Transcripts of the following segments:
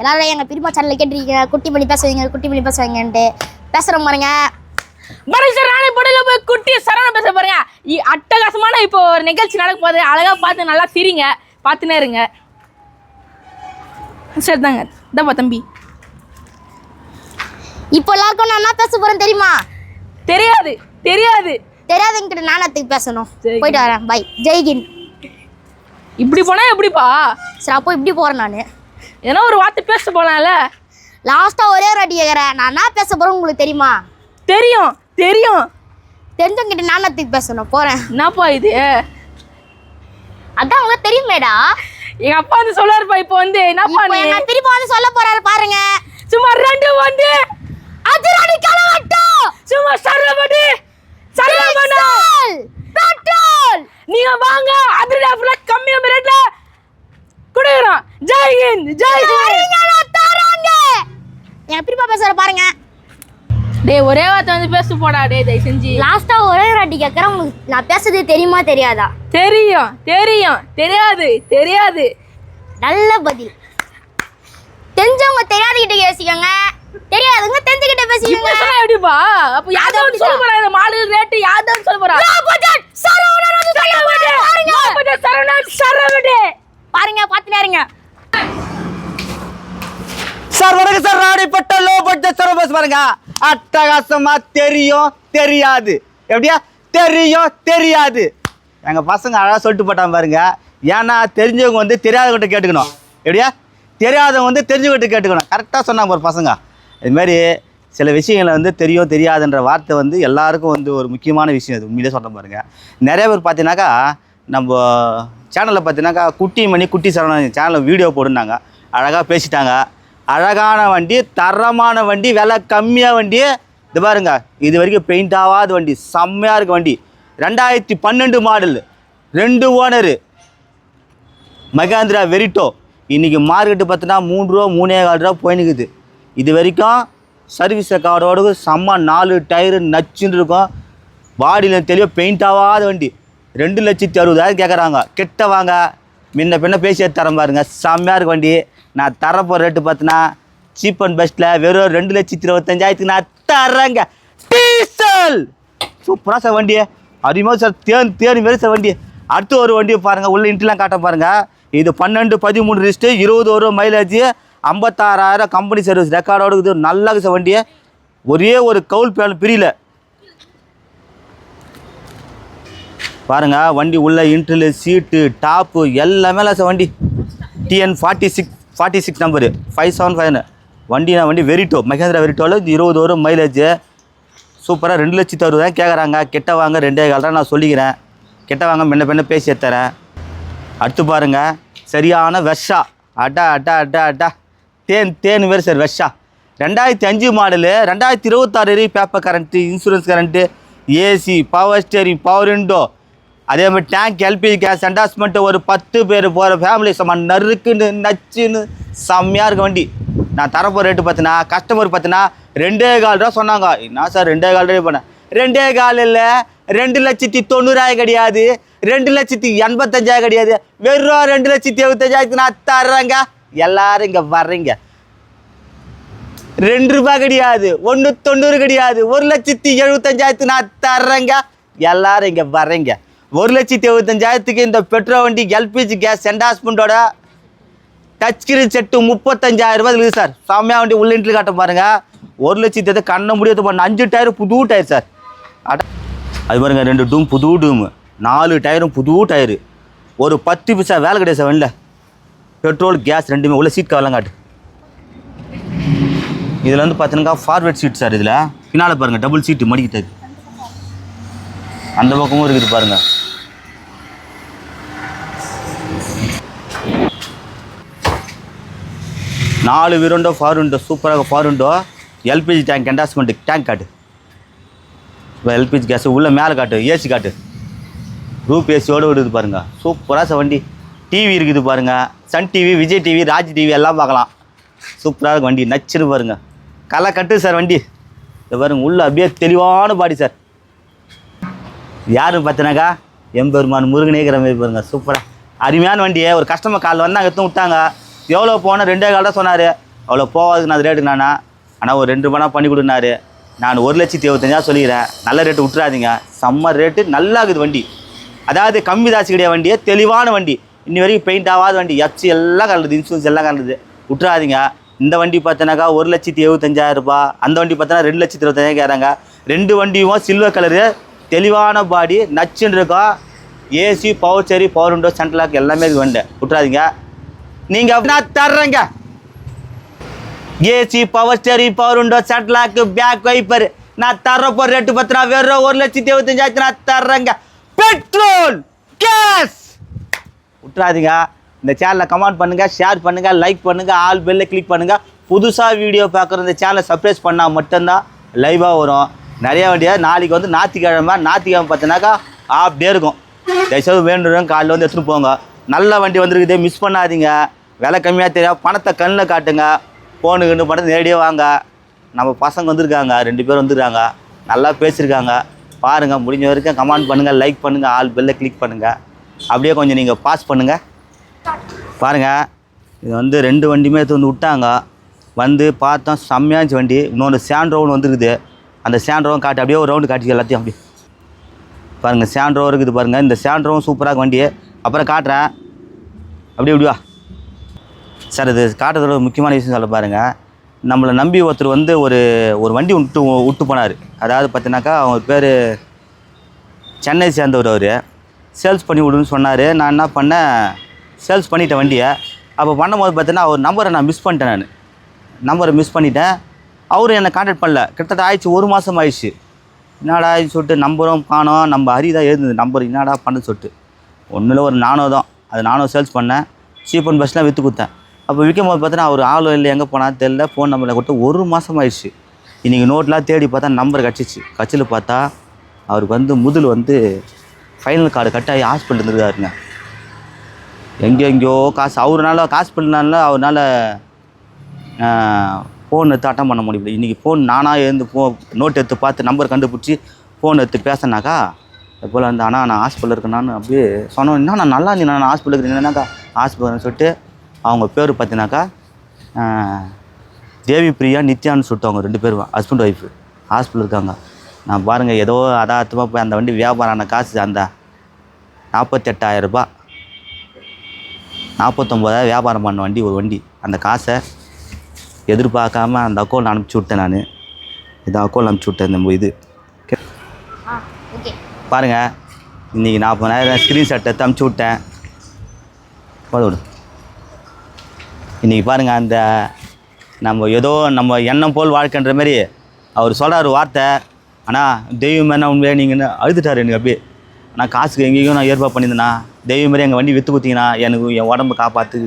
எல்லாரும் எங்க பெரியப்பா சேனல்ல கேட்டிருக்கீங்க. குட்டி பண்ணி பேசுவீங்க குட்டி பண்ணி பேசுவீங்கன்ட்டு பேசுறோம் பாருங்க. மனுஷர் ராணி படையில போய் குட்டி சரண பேச பாருங்க அட்டகாசமான இப்போ ஒரு நிகழ்ச்சி நடக்க போகுது. அழகா பார்த்து நல்லா சிரிங்க. பார்த்துனே இருங்க. சரி தாங்க இந்தப்பா தம்பி. இப்போ எல்லாருக்கும் நான் என்ன பேச போறேன் தெரியுமா? தெரியாது. தெரியாது. தெரியாதவங்கிட்ட நாணத்துக்கு பேசணும். போயிட்டு வரேன். பை ஜெய்கின் இப்படி போனா எப்படிப்பா? சரி அப்போ இப்படி போறேன் நான். ஏன்னா ஒரு வார்த்தை பேச போலாம்ல? லாஸ்டா ஒரே ஒரு வாட்டி கேட்குறேன் நான் என்ன பேச போறேன் உங்களுக்கு தெரியுமா? தெரியும் தெரியும். தெரிஞ்சவங்கிட்ட நாணத்துக்கு பேசணும்? போறேன். என்னப்பா இது? அதான் உங்களுக்கு தெரியுமேடா. எங்க அப்பா வந்து சொல்லுவாருப்பா இப்போ வந்து என்னப்பா நீ? எங்க வந்து சொல்ல போறாரு பாருங்க. சும்மா ரெண்டு வந்து அதிரடி கலவட்டம். சும்மா சரவடி சரவடி பெட்ரோல். நீங்க வாங்க அதிரடி ஆஃபர்ல கம்மியான ரேட்ல ஹிந்த் ஜெய் எங்க பெரியப்பா பேசுற பாருங்க. டேய் ஒரே வார்த்தை வந்து பேச போடா டேய் தயவு செஞ்சு. லாஸ்டா ஒரே வாட்டி உங்களுக்கு நான் பேசுறது தெரியுமா தெரியாதா? தெரியும் தெரியும். தெரியாது தெரியாது. நல்ல பதில். தெரிஞ்சவங்க தெரியாதகிட்ட பேசிக்கோங்க. தெரியாதவங்க தெரிஞ்சுக்கிட்ட இப்ப பேசிக்கோங்க சொன்னா எப்படிப்பா? அப்ப யாரும் சொல்ல போறா? இந்த மாடல் ரேட் யாரும் சொல்ல போறா? சரவணன் சரவணன். சரவணன் பாருங்க பாத்துனே இருங்க. சார் வணக்கம் sir. Ranipet low budget sir bus பாருங்க. அட்டகாசமா தெரியும் தெரியாது. எப்படியா? தெரியும் தெரியாது. எங்கள் பசங்க அழகாக சொல்லிட்டு போட்டான் பாருங்க. ஏன்னா தெரிஞ்சவங்க வந்து தெரியாதவங்கிட்ட கேட்டுக்கணும். எப்படியா? தெரியாதவங்க வந்து தெரிஞ்சவங்கிட்ட கேட்டுக்கணும். கரெக்டாக சொன்னாங்க ஒரு பசங்க. இதுமாரி சில விஷயங்களை வந்து தெரியும் தெரியாதுன்ற வார்த்தை வந்து எல்லாருக்கும் வந்து ஒரு முக்கியமான விஷயம். அது உண்மையிலே சொல்கிறேன் பாருங்கள் நிறைய பேர் பார்த்தீங்கன்னாக்கா நம்ம சேனலில் பார்த்தீங்கன்னாக்கா குட்டி மணி குட்டி சரவணன் சேனலில் வீடியோ போடுனாங்க அழகாக பேசிட்டாங்க. அழகான வண்டி தரமான வண்டி விலை கம்மியாக வண்டி. இது பாருங்க இது வரைக்கும் பெயிண்ட் ஆகாத வண்டி செம்மையாக இருக்க வண்டி. ரெண்டாயிரத்தி பன்னெண்டு மாடல் ரெண்டு ஓனரு மகேந்திரா வெரிட்டோ. இன்றைக்கி மார்க்கெட்டு பார்த்தீங்கன்னா மூணு ரூபா மூணே கால் ரூபா போயினுக்குது இது வரைக்கும் சர்வீஸ் ரெக்கார்டோட செம்ம நாலு டயரு நச்சுன்னு இருக்கும். பாடியில் தெளிவாக பெயிண்ட் ஆகாத வண்டி. ரெண்டு லட்சத்தி அறுபதாயிரம் கேட்குறாங்க கிட்ட வாங்க. முன்ன பின்ன பேசி தரம் தரேன் பாருங்க. செம்மையாக இருக்கு வண்டி. நான் தரப்போ ரேட்டு பார்த்தினா சீப் அண்ட் பெஸ்ட்டில் வெறும் ரெண்டு லட்சத்தி இருபத்தஞ்சாயிரத்துக்கு நான் தரேங்க டீசல்! சூப்பராக சார் வண்டி. அதிகமாக சார் தேன் தேனி மாரி சார் வண்டி. அடுத்து ஒரு வண்டியை பாருங்கள் உள்ள இன்ட்லாம் காட்ட பாருங்கள் இது பன்னெண்டு பதிமூணு லிஸ்ட்டு இருபது ஒரு மைலேஜ் ஐம்பத்தாறாயிரம் கம்பெனி சர்வீஸ் ரெக்கார்டோடு இது நல்லா சார் வண்டியை ஒரே ஒரு கவுல் பேன் பிரியல. பாருங்கள் வண்டி உள்ள இன்ட்ரில் சீட்டு டாப்பு எல்லாமே இல்லை சார் வண்டி. TN forty six forty six number five seven five வண்டி நான் வண்டி வெரிட்டோ மகேந்திரா வெரிட்டோவில் இது இருபது வரும் மைலேஜ் சூப்பராக ரெண்டு லட்சத்து அறுபதாயிரம் கேட்குறாங்க கெட்ட வாங்க ரெண்டே கால் நான் சொல்லிக்கிறேன். கெட்ட வாங்க முன்ன பின்ன பேசி தரேன் அடுத்து பாருங்கள் சரியான வெர்ஷா அட்டா அட்டா அட்டா அட்டா தேன் தேன் வேறு சார் வெர்ஷா ரெண்டாயிரத்தி அஞ்சு மாடலு ரெண்டாயிரத்தி இருபத்தாறு paper current insurance current AC power steering power window அதே மாதிரி டேங்க் எல்பிஜி கேஸ் அண்டாஸ்மெண்ட்டு ஒரு பத்து பேர் போகிற ஃபேமிலி சம நறுக்குன்னு நச்சுன்னு செம்மையாக இருக்க வண்டி. நான் தரப்போ ரேட்டு பார்த்தினா கஸ்டமர் பார்த்தினா ரெண்டே கால் ரூபா சொன்னாங்க. என்ன சார் ரெண்டே கால் ரூபாய் பண்ணேன் ரெண்டே கால் இல்லை ரெண்டு லட்சத்தி தொண்ணூறாயிரம் கிடையாது. ரெண்டு லட்சத்தி எண்பத்தஞ்சாயிரம் கிடையாது. வெறும் ரெண்டு லட்சத்தி எழுபத்தஞ்சாயிரத்துக்கு நான் தர்றேங்க. எல்லாரும் இங்கே வர்றீங்க. ரெண்டு ரூபாய் கிடையாது ஒன்று தொண்ணூறு கிடையாது. ஒரு லட்சத்தி எழுபத்தஞ்சாயிரத்து நான் தர்றேங்க. எல்லாரும் இங்கே வர்றீங்க. ஒரு லட்சத்தி எழுபத்தஞ்சாயிரத்துக்கு இந்த பெட்ரோல் வண்டி எல்பிஜி கேஸ் சென்டாஸ்மெண்ட்டோட டச் ஸ்கிரீன் செட்டு முப்பத்தஞ்சாயிரம் ரூபாய் இருக்குது சார். சாமியாக வண்டி உள்ள இன்ட்ரி காட்ட பாருங்கள் ஒரு லட்சத்தி எது கண்ண முடியாது பண்ண அஞ்சு டயர் புது டயர் சார். அட அது பாருங்க ரெண்டு டூம் புது டூமு நாலு டயரும் புது டயரு. ஒரு பத்து பைசா வேலை கிடையாது சார் வெளில பெட்ரோல் கேஸ் ரெண்டுமே உள்ள சீட் கவலாம் காட்டு. இதில் வந்து பார்த்தீங்கன்னா ஃபார்வர்ட் சீட் சார் இதில். பின்னால் பாருங்கள் டபுள் சீட்டு மடிக்கிட்டது. அந்த பக்கமும் இருக்குது பாருங்கள் நாலு வீருண்டோ ஃபார் விண்டோ சூப்பராக ஃபார் விண்டோ எல்பிஜி டேங்க் என்டாஸ்மெண்ட் டேங்க் காட்டு. இப்போ எல்பிஜி கேஸ் உள்ளே மேலே காட்டு ஏசி காட்டு. ரூப் ஏசியோடு விடுது பாருங்கள் சூப்பராக சார் வண்டி. டிவி இருக்குது பாருங்கள் Sun TV Vijay TV Raj TV எல்லாம் பார்க்கலாம். சூப்பராக இருக்கும் வண்டி நச்சுன்னு பாருங்க. களை கட்டு சார் வண்டி. இது பாருங்க உள்ள அப்படியே தெளிவான பாடி சார் யாருன்னு பார்த்தீனாக்கா எம்பெருமான் முருகனேங்கிற மாதிரி பாருங்க சூப்பராக அருமையான வண்டியை. ஒரு கஸ்டமர் கால் வந்தாங்க எடுத்து விட்டாங்க. எவ்வளோ போனால் ரெண்டே கால் சொன்னார். அவ்வளோ போகாதுக்கு நான் ரேட்டு நானா? ஆனால் ஒரு ரெண்டு ரூபானா பண்ணி கொடுனாரு நான் ஒரு லட்சத்தி இருபத்தஞ்சா சொல்லிக்கிறேன். நல்ல ரேட்டு விட்டுறாதீங்க. செம்ம ரேட்டு நல்லா இருக்குது வண்டி. அதாவது கம்மி தாசி கிடையாது வண்டியே தெளிவான வண்டி. இன்னி வரைக்கும் பெயிண்ட் ஆகாத வண்டி. எஃப்சி எல்லாம் கலந்துது இன்சூரன்ஸ் எல்லாம் கலந்துது விட்டுறாதீங்க. இந்த வண்டி பார்த்தனாக்கா ஒரு லட்சத்தி எழுபத்தஞ்சாயிரம் ரூபாய். அந்த வண்டி பார்த்தோன்னா ரெண்டு லட்சத்தி இருபத்தஞ்சாயிரம் கேட்குறாங்க ரெண்டு வண்டியும் சில்வர் கலரு தெளிவான பாடி நச்சுன்னு இருக்கும் ஏசி பவர் சேரி பவர் விண்டோ சென்ட்ரலாக் எல்லாமே இது வண்டி. விட்டுறாதீங்க. நீங்கள் அப்படின்னா தர்றேங்க. AC power steering power window central back wiper நான் தர போகிற ரேட்டு பத்தினா வெறும் ஒரு லட்சத்தி எழுபத்தஞ்சாயிரத்து நான் தர்றேங்க. பெட்ரோல் கேஸ் விட்டுறாதீங்க. இந்த சேனலை கமெண்ட் பண்ணுங்க ஷேர் பண்ணுங்க லைக் பண்ணுங்க ஆல் பெல்ல கிளிக் பண்ணுங்க. புதுசாக வீடியோ பார்க்குற இந்த சேனலை சப்ரைஸ் பண்ணால் மட்டும்தான் லைவாக வரும். நிறைய வண்டியாக நாளைக்கு வந்து ஞாயிற்றுக்கிழமை ஞாயிற்றுக்கிழமை பார்த்தீங்கன்னாக்கா ஆஃப் டே இருக்கும். தயவுசெய்து வேண்டுறவங்க காலையில் வந்து எடுத்துகிட்டு போங்க. நல்ல வண்டி வந்துருக்குதே மிஸ் பண்ணாதீங்க. விலை கம்மியாக தெரியும் பணத்தை கண்ணில் காட்டுங்க. ஃபோனு கண்ணு பணத்தை நேரடியாக வாங்க. நம்ம பசங்க வந்திருக்காங்க ரெண்டு பேர் வந்திருக்காங்க. நல்லா பேசியிருக்காங்க பாருங்கள் முடிஞ்ச வரைக்கும் கமெண்ட் பண்ணுங்கள் லைக் பண்ணுங்கள் ஆல் பெல்லை கிளிக் பண்ணுங்கள் அப்படியே கொஞ்சம் நீங்கள் பாஸ் பண்ணுங்கள் பாருங்கள் இது வந்து ரெண்டு வண்டியுமே எடுத்து வந்து விட்டாங்க. வந்து பார்த்தோம் செம்மையாக இருந்துச்சு வண்டி. இன்னொன்று ரவுன் வந்துருக்குது. அந்த சேண்ட்ரோவும் காட்டி அப்படியே ஒரு ரவுண்டு காட்டி எல்லாத்தையும் அப்படி பாருங்கள் சேண்ட்ரோ இருக்குது பாருங்கள் இந்த சேண்ட்ரோவும் சூப்பராக வண்டி. அப்புறம் காட்டுறேன். அப்படியே இப்படி வா சார் இது காட்டுறதோட முக்கியமான விஷயம் சொல்ல பாருங்கள் நம்மளை நம்பி ஒருத்தர் வந்து ஒரு ஒரு வண்டி விட்டு விட்டு போனார். அதாவது பார்த்தீங்கன்னாக்கா அவங்க பேர் சென்னை சேர்ந்தவர் அவர். சேல்ஸ் பண்ணி விடுன்னு சொன்னார். நான் என்ன பண்ணேன்? சேல்ஸ் பண்ணிட்டேன் வண்டியை. அப்போ பண்ணும்போது பார்த்தீங்கன்னா அவர் நம்பரை நான் மிஸ் பண்ணிட்டேன் நான். நம்பரை மிஸ் பண்ணிட்டேன். அவரும் என்னை கான்டாக்ட் பண்ணல. கிட்டத்தட்ட ஆயிடுச்சு ஒரு மாதம் ஆயிடுச்சு. என்னடா ஆயிடுச்சு சொல்லிட்டு நம்பரும் காணோம். நம்ம ஹரி தான் எழுதுது நம்பர். என்னடா பண்ண சொல்லிட்டு. ஒன்றும் ஒரு நானோ தான். அது நானும் சேல்ஸ் பண்ணேன். சீப் அண்ட் பஸ்லாம் விற்று கொடுத்தேன். அப்போ விற்கும் போது பார்த்தீங்கன்னா அவர் ஆளும் இல்லை எங்கே போனா தெரில ஃபோன் நம்பரில் கொடுத்து ஒரு மாதம் ஆயிடுச்சு. இன்றைக்கி நோட்லாம் தேடி பார்த்தா நம்பர் கிடச்சிச்சு கட்சியில் பார்த்தா அவருக்கு வந்து முதல் வந்து ஃபைனல் கார்டு கட்டாகி ஹாஸ்பிட்டல் இருந்திருக்காருங்க. எங்கெங்கேயோ காசு அவருனால ஹாஸ்பிட்டல்னால அவரால் ஃபோன் எடுத்து அட்டன் பண்ண முடியல. இன்றைக்கி ஃபோன் நானாக எழுந்து ஃபோ நோட் எடுத்து பார்த்து நம்பர் கண்டுபிடிச்சி ஃபோன் எடுத்து பேசினாக்கா அது போல் ஆனால் அண்ணா நான் ஹாஸ்பிட்டலில் இருக்கேனான்னு அப்படியே சொன்னோம் என்ன நான் நல்லா இருந்தேன் நான் ஹாஸ்பிட்டல் இருக்கிறேன்னாக்கா ஹாஸ்பிட்டல்னு சொல்லிட்டு அவங்க பேர் பார்த்தீங்கன்னாக்கா ஆஹ், தேவி பிரியா நித்யான்னு சொல்லிட்டு அவங்க ரெண்டு பேரும் ஹஸ்பண்ட் ஒய்ஃபு ஹாஸ்பிட்டல் இருக்காங்க. நான் பாருங்கள் ஏதோ அதார்த்தமாக போய் அந்த வண்டி வியாபாரம் ஆன காசு அந்த நாற்பத்தெட்டாயிரம் ரூபாய் நாற்பத்தொம்போதாயிரம் வியாபாரம் பண்ண வண்டி ஒரு வண்டி. அந்த காசை எதிர்பார்க்காம அந்த அக்கௌண்ட் அனுப்பிச்சி விட்டேன் நான். இந்த அக்கௌண்ட் அனுப்பிச்சி விட்டேன் இந்த இது. பாருங்கள் இன்றைக்கி நாற்பதாயிரம் ஸ்க்ரீன்ஷாட் எடுத்து அனுப்பிச்சி விட்டேன். போதும் இன்றைக்கி பாருங்கள் அந்த நம்ம ஏதோ நம்ம எண்ணம் போல் வாழ்க்கைன்ற மாதிரி அவர் சொல்கிறார் வார்த்தை. ஆனால் தெய்வம் என்ன உண்மையாக நீங்கள் அழுதுட்டார் எனக்கு அப்படியே. ஆனால் காசுக்கு எங்கேயும் நான் ஏற்பாடு பண்ணியிருந்தேண்ணா தெய்வம் மாதிரி எங்கள் வண்டி விற்று கொடுத்தீங்கன்னா எனக்கு என் உடம்பு காப்பாற்று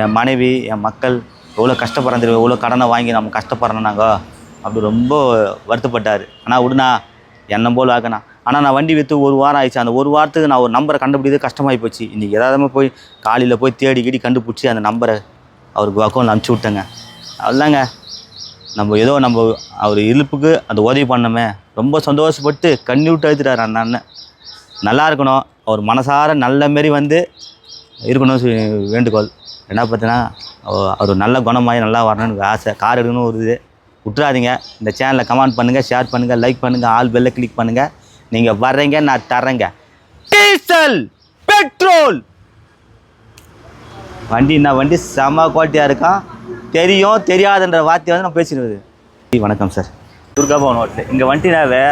என் மனைவி என் மக்கள் எவ்வளோ கஷ்டப்படுறது தெரியும் எவ்வளோ கடனை வாங்கி நம்ம கஷ்டப்படுறோம் நாங்கள் அப்படி ரொம்ப வருத்தப்பட்டார். ஆனால் விடுண்ணா எண்ணம் போல் ஆக்கணா ஆனால் நான் வண்டி விற்று ஒரு வாரம் ஆயிடுச்சு. அந்த ஒரு வாரத்துக்கு நான் ஒரு நம்பரை கண்டுபிடிக்கிறது கஷ்டமாகி போச்சு. இன்றைக்கி ஏதாவது போய் காலையில் போய் தேடி கீடி கண்டுபிடிச்சி அந்த நம்பரை அவருக்கு அக்கௌண்ட் அனுப்பிச்சி விட்டேங்க. அதுதாங்க நம்ம ஏதோ நம்ம அவர் இழுப்புக்கு அந்த உதவி பண்ணோமே. ரொம்ப சந்தோஷப்பட்டு கண்ணி விட்டு அழுத்துட்டார் அந்த அண்ணன். நல்லா இருக்கணும். அவர் மனசார நல்ல மாரி வந்து இருக்கணும் வேண்டுகோள். என்ன பார்த்தீங்கன்னா அவர் நல்ல குணமாகி நல்லா வரணும்னு எனக்கு ஆசை. கார் எடுக்கணும் ஒரு இது. விட்டுறாதீங்க. இந்த சேனலை கமெண்ட் பண்ணுங்கள் ஷேர் பண்ணுங்கள் லைக் பண்ணுங்கள் ஆல் பெல்லை கிளிக் பண்ணுங்கள் நீங்கள் வர்றீங்க நான் தர்றேங்க. டீசல் பெட்ரோல் வண்டி என்ன வண்டி செம குவாலிட்டியாக இருக்கான். தெரியும் தெரியாதுன்ற வார்த்தையை வந்து நான் பேசிடுவது வணக்கம் சார் துர்காபவன் ஹோட்டல் இங்கே வண்டினாவே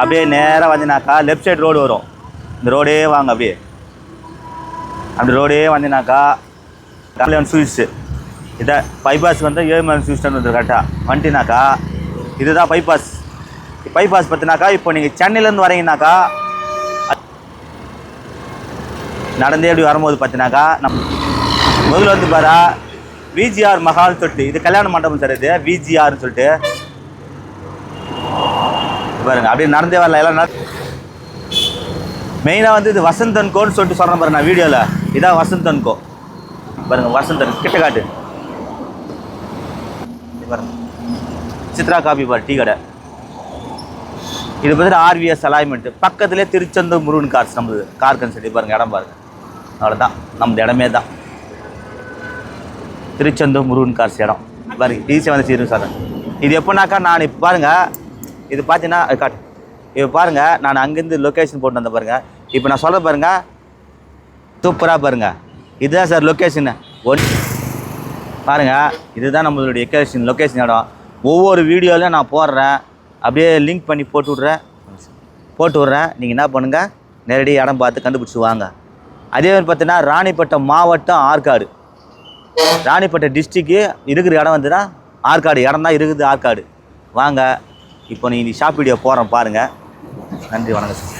அப்படியே நேராக வந்தினாக்கா லெஃப்ட் சைடு ரோடு வரும். இந்த ரோடே வாங்க அப்படியே. அந்த ரோடே வந்தினாக்கா கல்யாண் ஸ்வீட்ஸு இதை பைபாஸ் வந்து ஏழுமலன் ஸ்வீட்ஸ் வந்து கரெக்டாக வந்துட்டினாக்கா இதுதான் பைபாஸ் பைபாஸ் பார்த்தினாக்கா இப்போ நீங்கள் சென்னையிலேருந்து வரீங்கனாக்கா நடந்தே அப்படி வரும்போது பார்த்தினாக்கா நம் முதல்ல வந்து பாரா விஜிஆர் மஹால் தொட்டு இது கல்யாண மண்டபம் சார் இது விஜிஆர்னு சொல்லிட்டு. பாருங்க அப்படியே நடந்தே வரல எல்லாம் மெயினாக வந்து இது வசந்தன் கோன்னு சொல்லிட்டு சொல்கிறேன் பாருங்க நான் வீடியோவில் இதான் வசந்தன் கோ. பாருங்க வசந்தன் கிட்ட காட்டு பாருங்க. சித்ரா காபி பார் டீ கடை. இது பார்த்துட்டு ஆர்விஎஸ் அலைன்மெண்ட் பக்கத்துலேயே திருச்செந்தூர் முருகன் கார்ஸ் நம்மளுது கார் சொல்லி பாருங்கள் இடம் பாருங்க. அவ்வளோதான் நம்ம இடமே தான். திருச்செந்தூர் முருகன் கார்ஸ் இடம் பாருங்க ஈஸியாக வந்து சீரும் சார் இது எப்போனாக்கா நான் இப்போ பாருங்கள் இது பார்த்தீங்கன்னா காட்டு. இப்போ பாருங்கள் நான் அங்கேருந்து லொக்கேஷன் போட்டு வந்தேன் பாருங்கள் இப்போ நான் சொல்ல பாருங்கள் சூப்பராக பாருங்கள் இதுதான் சார் லொக்கேஷன் ஒன் பாருங்கள் இதுதான் நம்மளுடைய லொக்கேஷன் லொக்கேஷன் இடம். ஒவ்வொரு வீடியோலையும் நான் போடுறேன். அப்படியே லிங்க் பண்ணி போட்டு விட்றேன். போட்டு விட்றேன். நீங்கள் என்ன பண்ணுங்கள் நேரடி இடம் பார்த்து கண்டுபிடிச்சி வாங்க. அதே மாதிரி பார்த்தீங்கன்னா ராணிப்பட்டம் மாவட்டம் ஆற்காடு. ராணிப்பேட்டை டிஸ்ட்ரிக்கு இருக்கிற இடம் வந்துன்னா ஆற்காடு. இடம் தான் இருக்குது ஆற்காடு. வாங்க இப்போ நீ ஷாப் வீடியோ போகிறேன் பாருங்கள் நன்றி வணக்கம் சார்